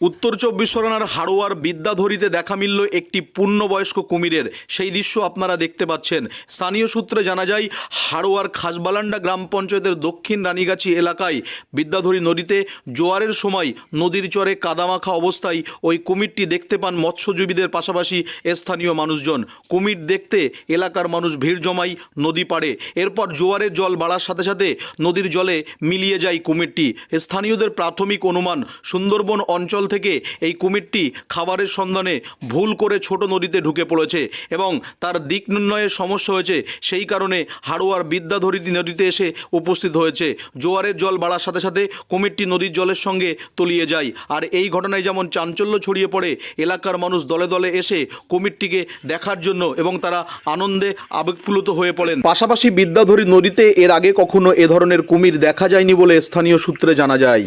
উত্তর চব্বিশ পরগনার হাড়োয়ার বিদ্যাধরীতে দেখা মিলল একটি পূর্ণবয়স্ক কুমিরের। সেই দৃশ্য আপনারা দেখতে পাচ্ছেন। স্থানীয় সূত্রে জানা যায়, হাড়োয়ার খাসবালান্ডা গ্রাম পঞ্চায়েতের দক্ষিণ রানীগাছি এলাকায় বিদ্যাধরী নদীতে জোয়ারের সময় নদীর চরে কাদামাখা অবস্থায় ওই কুমিরটি দেখতে পান মৎস্যজীবীদের পাশাপাশি স্থানীয় মানুষজন। কুমির দেখতে এলাকার মানুষ ভিড় জমায় নদী পাড়ে। এরপর জোয়ারের জল বাড়ার সাথে সাথে নদীর জলে মিলিয়ে যায় কুমিরটি। স্থানীয়দের প্রাথমিক অনুমান, সুন্দরবন অঞ্চল থেকে এই কুমিরটি খাবারের সন্ধানে ভুল করে ছোট নদীতে ঢুকে পড়েছে এবং তার দিক নির্ণয়ের সমস্যা হয়েছে। সেই কারণে হাড়োয়ার বিদ্যাধরিতি নদীতে এসে উপস্থিত হয়েছে। জোয়ারের জল বাড়ার সাথে সাথে কুমিরটি নদীর জলের সঙ্গে তলিয়ে যায়। আর এই ঘটনায় যেমন চাঞ্চল্য ছড়িয়ে পড়ে, এলাকার মানুষ দলে দলে এসে কুমিরটিকে দেখার জন্য এবং তারা আনন্দে আবেগপ্লুত হয়ে পড়েন। পাশাপাশি বিদ্যাধরী নদীতে এর আগে কখনো এ ধরনের কুমির দেখা যায়নি বলে স্থানীয় সূত্রে জানা যায়।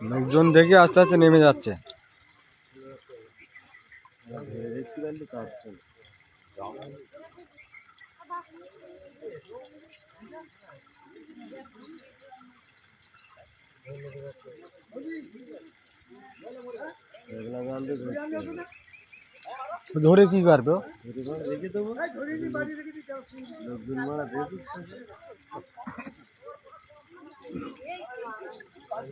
লোকজন দেখে আস্তে আস্তে নেমে যাচ্ছে ধরে কি করবে ও? এ